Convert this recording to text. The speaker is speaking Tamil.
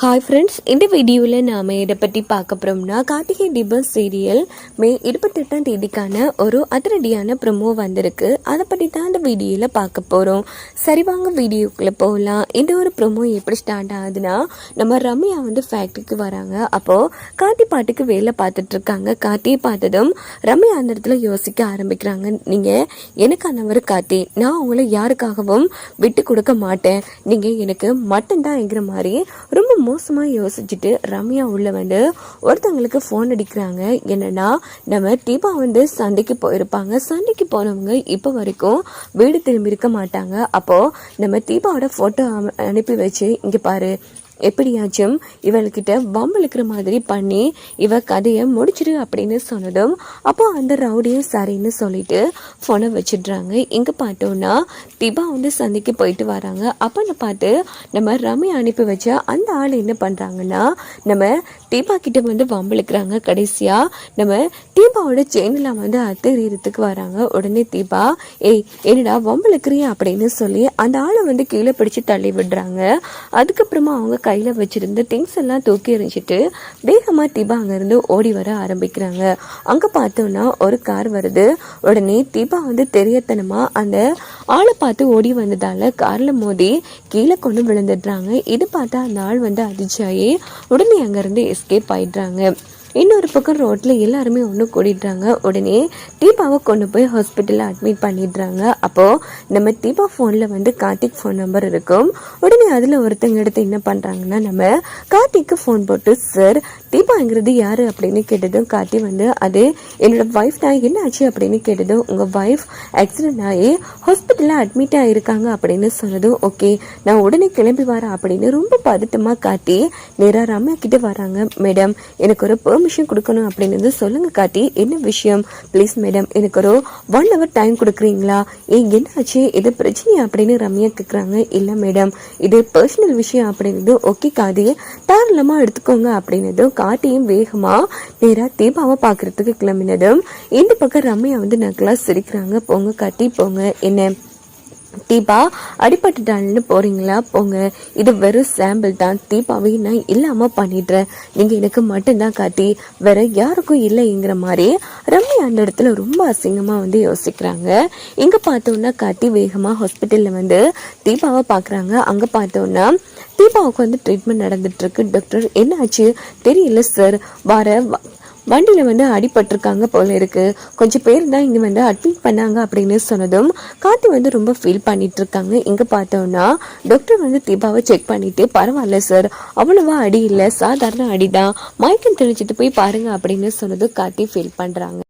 ஹாய் ஃப்ரெண்ட்ஸ் இந்த வீடியோவில் நாம் இதை பற்றி பார்க்க போகிறோம்னா கார்த்திகை டிபஸ் சீரியல் மே இருபத்தெட்டாம் தேதிக்கான ஒரு அதிரடியான ப்ரொமோ வந்திருக்கு. அதை பற்றி தான் இந்த வீடியோவில் பார்க்க போகிறோம் சரி வாங்க வீடியோக்குள்ளே போகலாம். இந்த ஒரு ப்ரொமோ எப்படி ஸ்டார்ட் ஆகுதுன்னா நம்ம ரம்யா வந்து ஃபேக்ட்ரிக்கு வராங்க. அப்போது கார்த்தி பாட்டுக்கு வேலை பார்த்துட்ருக்காங்க கார்த்தியை பார்த்ததும் ரம்யா அந்த இடத்துல யோசிக்க ஆரம்பிக்கிறாங்க. நீங்கள் எனக்கானவர் கார்த்தி. நான் உங்களை யாருக்காகவும் விட்டு கொடுக்க மாட்டேன். நீங்கள் எனக்கு மட்டும்தான்ங்கிற மாதிரி ரொம்ப மோசமாக யோசிச்சுட்டு ரம்யா உள்ள வந்து ஒருத்தவங்களுக்கு ஃபோன் அடிக்கிறாங்க. என்னன்னா நம்ம தீபா வந்து சண்டைக்கு போயிருப்பாங்க. சண்டைக்கு போனவங்க இப்போ வரைக்கும் வீடு திரும்பி இருக்க மாட்டாங்க. அப்போ நம்ம தீபாவோட ஃபோட்டோ அனுப்பி வச்சு இங்கே பாரு எப்படியாச்சும் இவள்கிட்ட வம்பளுக்கிற மாதிரி பண்ணி இவ கதையை முடிச்சிடு அப்படின்னு சொன்னதும் அப்போ அந்த ரவுடியும் சரின்னு சொல்லிட்டு ஃபோனை வச்சிடுறாங்க. இங்கே பார்த்தோன்னா திபா வந்து சந்தைக்கு போயிட்டு வராங்க. அப்போன்னு பார்த்து நம்ம ரமி அனுப்பி வச்ச அந்த ஆள் என்ன பண்ணுறாங்கன்னா நம்ம தீபா கிட்ட வந்து வம்பளுக்குறாங்க கடைசியாக நம்ம தீபாவோட செயினில் வந்து அத்துறதுக்கு வராங்க. உடனே தீபா ஏய் என்னடா வம்பளுக்குறியா அப்படின்னு சொல்லி அந்த ஆளை வந்து கீழே பிடிச்சி தள்ளி விடுறாங்க. அதுக்கப்புறமா அவங்க கையில் வச்சுருந்து திங்ஸ் எல்லாம் தூக்கி எறிஞ்சிட்டு வேகமாக தீபா அங்கேருந்து ஓடி வர ஆரம்பிக்கிறாங்க. அங்கே பார்த்தோன்னா ஒரு கார் வருது. உடனே தீபா வந்து தெரியத்தனமாக அந்த ஆளை பார்த்து ஓடி வந்ததால் காரில் மோதி கீழே கொண்டு விழுந்துடுறாங்க. இது பார்த்தா அந்த ஆள் வந்து அதிர்ச்சியாகி உடனே அங்கேருந்து எஸ்கேப் ஆயிடுறாங்க. இன்னொரு பக்கம் ரோட்டில் எல்லாருமே ஒன்று கூடிடுறாங்க உடனே தீபாவை கொண்டு போய் ஹாஸ்பிட்டலில் அட்மிட் பண்ணிடுறாங்க. அப்போது நம்ம தீபா ஃபோனில் வந்து கார்த்திக் ஃபோன் நம்பர் இருக்கும். உடனே அதில் ஒருத்தங்க எடுத்து என்ன பண்ணுறாங்கன்னா நம்ம கார்த்திக்கு ஃபோன் போட்டு சார் தீபாங்கிறது யார்? அப்படின்னு கேட்டதும் கார்த்தி வந்து அது என்னோட ஒய்ஃப் தான். என்ன ஆச்சு அப்படின்னு கேட்டதும் உங்கள் ஒய்ஃப் ஆக்சிடென்ட் ஆகி ஹாஸ்பிட்டலில் அட்மிட் ஆகிருக்காங்க அப்படின்னு சொன்னதும் ஓகே நான் உடனே கிளம்பி வரேன். அப்படின்னு ரொம்ப பதட்டமாக காட்டி நேராக ரம்யா கிட்டே வராங்க. மேடம் எனக்கு ஒரு பெர்மிஷன் கொடுக்கணும் அப்படின்னு சொல்லுங்க காட்டி. என்ன விஷயம்? ப்ளீஸ் மேடம் எனக்கு ஒரு ஒன் ஹவர் டைம் கொடுக்குறீங்களா? ஏ என்னாச்சு? இது பிரச்சனையா அப்படின்னு ரம்யா கேட்குறாங்க இல்லை மேடம் இது பர்சனல் விஷயம் அப்படின்னது ஓகே காதி. தாராளமாக எடுத்துக்கோங்க அப்படின்னதும் காட்டியும் வேகமாக நேராக தீபாவை பார்க்கறதுக்கு கிளம்பினதும் இந்த பக்கம் ரம்யா வந்து நக்கலாக சிரிக்கிறாங்க. போங்க காட்டி போங்க. என்ன? தீபா அடிபட்டுட்டாள்னு போறீங்களா? போங்க. இது வெறும் சாம்பிள் தான். தீபாவை நான் இல்லாம பண்ணிடுறேன். நீங்க எனக்கு மட்டும்தான் காட்டி வேற யாருக்கும் இல்லைங்கிற மாதிரி ரம்யா அந்த இடத்துல ரொம்ப அசிங்கமா வந்து யோசிக்கிறாங்க. இங்க பார்த்தோன்னா காட்டி வேகமா ஹாஸ்பிட்டல்ல வந்து தீபாவை பாக்குறாங்க அங்க பார்த்தோன்னா தீபாவுக்கு வந்து ட்ரீட்மெண்ட் நடந்துட்டு இருக்கு. டாக்டர் என்ன ஆச்சு தெரியல சார் வர வண்டியில் வந்து அடிபட்டிருக்காங்க போல இருக்கு. கொஞ்சம் பேர் தான் இங்கே வந்து அட்மிட் பண்ணாங்க அப்படின்னு சொன்னதும் கார்த்தி வந்து ரொம்ப ஃபீல் பண்ணிட்டு இருக்காங்க இங்கே பார்த்தோம்னா டாக்டர் வந்து தீபாவை செக் பண்ணிட்டு பரவாயில்ல சார் அவ்வளோவா அடி இல்லை சாதாரண அடி தான் மயக்கம் தெளிச்சிட்டு போய் பாருங்க அப்படின்னு சொன்னதும் காத்தி ஃபீல் பண்ணுறாங்க